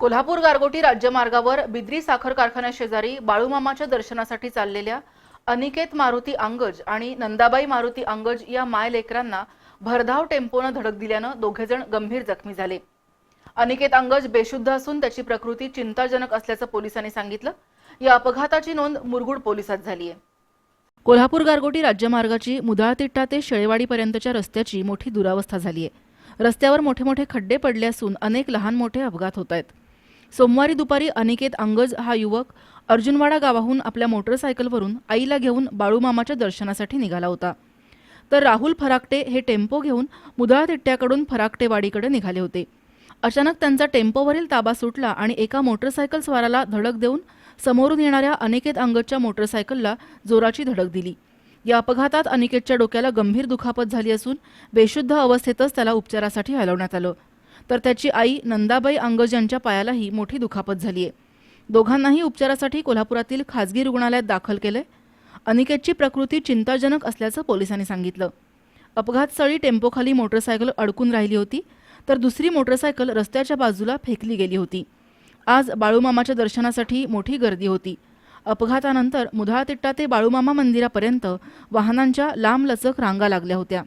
कोल्हापूर गारगोटी राज्यमार्गावर बिद्री साखर कारखान्याशेजारी बाळूमामाच्या दर्शनासाठी चाललेल्या अनिकेत मारुती अंगज आणि नंदाबाई मारुती अंगज या माय लेकरांना भरधाव टेम्पोनं धडक दिल्यानं दोघेजण गंभीर जखमी झाले. अनिकेत अंगज बेशुद्ध असून त्याची प्रकृती चिंताजनक असल्याचं पोलिसांनी सांगितलं. या अपघाताची नोंद मुरगुड पोलिसात झाली आहे. कोल्हापूर गारगोटी राज्यमार्गाची मुदाळतिट्टा ते शेळेवाडीपर्यंतच्या रस्त्याची मोठी दुरावस्था झाली आहे. रस्त्यावर मोठे मोठे खड्डे पडले असून अनेक लहान मोठे अपघात होत आहेत. सोमवारी दुपारी अनिकेत अंगज हा युवक अर्जुनवाडा गावाहून आपल्या मोटरसायकलवरून आईला घेऊन बाळूमामाच्या दर्शनासाठी निघाला होता. तर राहुल फराकटे हे टेम्पो घेऊन मुदाळतिट्ट्याकडून फराकटेवाडीकडे निघाले होते. अचानक त्यांचा टेम्पोवरील ताबा सुटला आणि एका मोटरसायकल स्वाराला धडक देऊन समोरून येणाऱ्या अनिकेत अंगजच्या मोटरसायकलला जोराची धडक दिली. या अपघातात अनिकेतच्या डोक्याला गंभीर दुखापत झाली असून बेशुद्ध अवस्थेतच त्याला उपचारासाठी हलवण्यात आलं. तर त्याची आई नंदाबाई अंगज यांच्या पायालाही मोठी दुखापत झाली आहे दोघांनाही उपचारासाठी कोल्हापुरातील खाजगी रुग्णालयात दाखल केलंय. अनिकेतची प्रकृती चिंताजनक असल्याचं पोलिसांनी सांगितलं. अपघातस्थळी टेम्पोखाली मोटरसायकल अडकून राहिली होती तर दुसरी मोटरसायकल रस्त्याच्या बाजूला फेकली गेली होती. आज बाळूमामाच्या दर्शनासाठी मोठी गर्दी होती. अपघातानंतर मुधाळतिट्टा ते बाळूमामा मंदिरापर्यंत वाहनांच्या लांबलचक रांगा लागल्या होत्या.